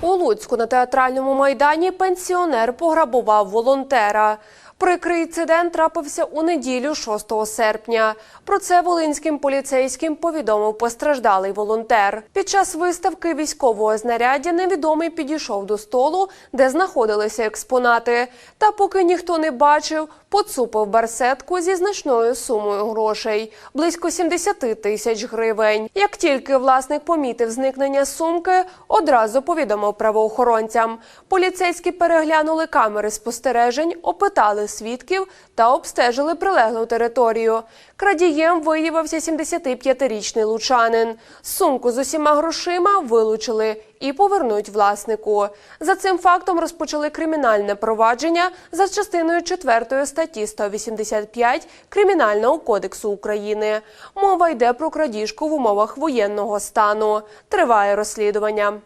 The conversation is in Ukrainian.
У Луцьку на театральному майдані пенсіонер пограбував волонтера. Прикрий інцидент трапився у неділю 6 серпня. Про це волинським поліцейським повідомив постраждалий волонтер. Під час виставки військового знаряддя невідомий підійшов до столу, де знаходилися експонати. Та поки ніхто не бачив, поцупив барсетку зі значною сумою грошей близько 70 тисяч гривень. Як тільки власник помітив зникнення сумки, одразу повідомив правоохоронцям. Поліцейські переглянули камери спостережень, опитали свідків та обстежили прилеглу територію. Крадієм виявився 75-річний лучанин. Сумку з усіма грошима вилучили і повернуть власнику. За цим фактом розпочали кримінальне провадження за частиною 4 статті 185 Кримінального кодексу України. Мова йде про крадіжку в умовах воєнного стану. Триває розслідування.